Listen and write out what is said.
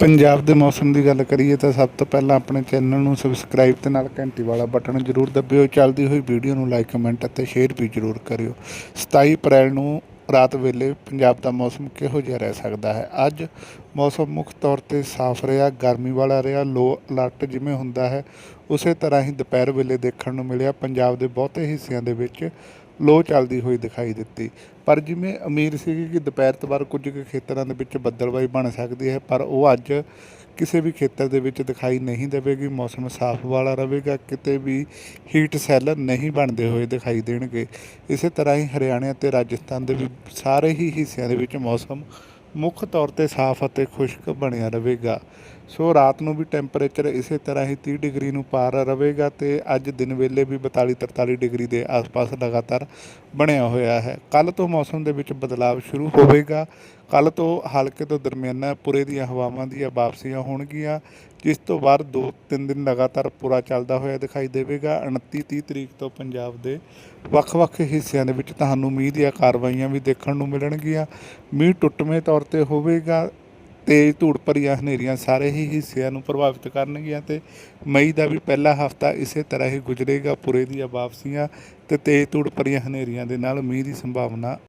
ਪੰਜਾਬ ਦੇ ਮੌਸਮ ਦੀ ਗੱਲ ਕਰੀਏ ਤਾਂ ਸਭ ਤੋਂ ਪਹਿਲਾਂ ਆਪਣੇ ਚੈਨਲ ਨੂੰ ਸਬਸਕ੍ਰਾਈਬ ਤੇ ਨਾਲ ਘੰਟੀ ਵਾਲਾ ਬਟਨ ਜ਼ਰੂਰ ਦਬਿਓ। ਚੱਲਦੀ ਹੋਈ ਵੀਡੀਓ ਨੂੰ ਲਾਈਕ ਕਮੈਂਟ ਅਤੇ ਸ਼ੇਅਰ ਵੀ ਜ਼ਰੂਰ ਕਰਿਓ। 27 ਅਪ੍ਰੈਲ ਨੂੰ ਰਾਤ ਵੇਲੇ ਪੰਜਾਬ ਦਾ ਮੌਸਮ ਕਿਹੋ ਜਿਹਾ ਰਹਿ ਸਕਦਾ ਹੈ? ਅੱਜ ਮੌਸਮ ਮੁੱਖ ਤੌਰ ਤੇ ਸਾਫ਼ ਰਿਹਾ, ਗਰਮੀ ਵਾਲਾ ਰਿਹਾ ਲੋ ਅਲਰਟ ਜਿਵੇਂ ਹੁੰਦਾ ਹੈ, ਉਸੇ ਤਰ੍ਹਾਂ ਹੀ ਦੁਪਹਿਰ ਵੇਲੇ ਦੇਖਣ ਨੂੰ ਮਿਲਿਆ ਪੰਜਾਬ ਦੇ ਬਹੁਤੇ ਹਿੱਸਿਆਂ ਦੇ ਵਿੱਚ। ਲੋ ਚੱਲਦੀ ਹੋਈ ਦਿਖਾਈ ਦਿੱਤੀ। ਪਰ ਜਿਵੇਂ ਉਮੀਦ ਸੀਗੀ ਕਿ ਦੁਪਹਿਰ ਤੋਂ ਬਾਅਦ ਕੁਝ ਕੁ ਖੇਤਰਾਂ ਦੇ ਵਿੱਚ ਬੱਦਲਬਾਈ ਬਣ ਸਕਦੀ ਹੈ, ਪਰ ਉਹ ਅੱਜ ਕਿਸੇ ਵੀ ਖੇਤਰ ਦੇ ਵਿੱਚ ਦਿਖਾਈ ਨਹੀਂ ਦੇਵੇਗੀ। ਮੌਸਮ ਸਾਫ਼ ਵਾਲਾ ਰਹੇਗਾ, ਕਿਤੇ ਵੀ ਹੀਟ ਸੈੱਲ ਨਹੀਂ ਬਣਦੇ ਹੋਏ ਦਿਖਾਈ ਦੇਣਗੇ। ਇਸੇ ਤਰ੍ਹਾਂ ਹੀ ਹਰਿਆਣਾ ਅਤੇ ਰਾਜਸਥਾਨ ਦੇ ਵੀ ਸਾਰੇ ਹੀ ਹਿੱਸਿਆਂ ਦੇ ਵਿੱਚ ਮੌਸਮ ਮੁੱਖ ਤੌਰ ਤੇ ਸਾਫ਼ ਅਤੇ ਖੁਸ਼ਕ ਬਣਿਆ ਰਹੇਗਾ। ਸੋ ਰਾਤ ਨੂੰ ਵੀ ਟੈਂਪਰੇਚਰ ਇਸੇ ਤਰ੍ਹਾਂ ਹੀ 30 ਡਿਗਰੀ ਨੂੰ ਪਾਰ ਰਹੇਗਾ ਤੇ ਅੱਜ ਦਿਨ ਵੇਲੇ ਵੀ 42 43 ਡਿਗਰੀ ਦੇ ਆਸ-ਪਾਸ ਲਗਾਤਾਰ ਬਣਿਆ ਹੋਇਆ ਹੈ। ਕੱਲ ਤੋਂ ਮੌਸਮ ਦੇ ਵਿੱਚ ਬਦਲਾਅ ਸ਼ੁਰੂ ਹੋਵੇਗਾ। ਕੱਲ ਤੋਂ ਹਲਕੇ ਤੋਂ ਦਰਮਿਆਨਾ ਪੂਰੇ ਦੀਆਂ ਹਵਾਵਾਂ ਦੀਆਂ ਵਾਪਸੀਆਂ ਹੋਣਗੀਆਂ, ਜਿਸ ਤੋਂ ਬਾਅਦ 2-3 ਦਿਨ ਲਗਾਤਾਰ ਪੂਰਾ ਚੱਲਦਾ ਹੋਇਆ ਦਿਖਾਈ ਦੇਵੇਗਾ। 29-30 ਤਰੀਕ ਤੋਂ ਪੰਜਾਬ ਦੇ ਵੱਖ-ਵੱਖ ਹਿੱਸਿਆਂ ਦੇ ਵਿੱਚ ਤੁਹਾਨੂੰ ਮੀਂਹ ਦੀਆਂ ਕਾਰਵਾਈਆਂ ਵੀ ਦੇਖਣ ਨੂੰ ਮਿਲਣਗੀਆਂ। ਮੀਂਹ ਟੁੱਟਵੇਂ ਤੌਰ ਤੌਰ ਤੇ ਹੋਵੇਗਾ ਤੇਜ਼ ਧੂੜ ਭਰੀਆਂ ਹਨੇਰੀਆਂ ਸਾਰੇ ਹੀ ਹਿੱਸਿਆਂ ਨੂੰ ਪ੍ਰਭਾਵਿਤ ਕਰਨਗੀਆਂ ਤੇ ਮਈ ਦਾ ਵੀ ਪਹਿਲਾ ਹਫਤਾ ਇਸੇ ਤਰ੍ਹਾਂ ਹੀ ਗੁਜ਼ਰੇਗਾ, ਪੂਰੇ ਦੀਆਂ ਵਾਪਸੀਆਂ ਤੇ ਤੇਜ਼ ਧੂੜ ਭਰੀਆਂ ਹਨੇਰੀਆਂ ਦੇ ਨਾਲ ਮੀਂਹ ਦੀ ਸੰਭਾਵਨਾ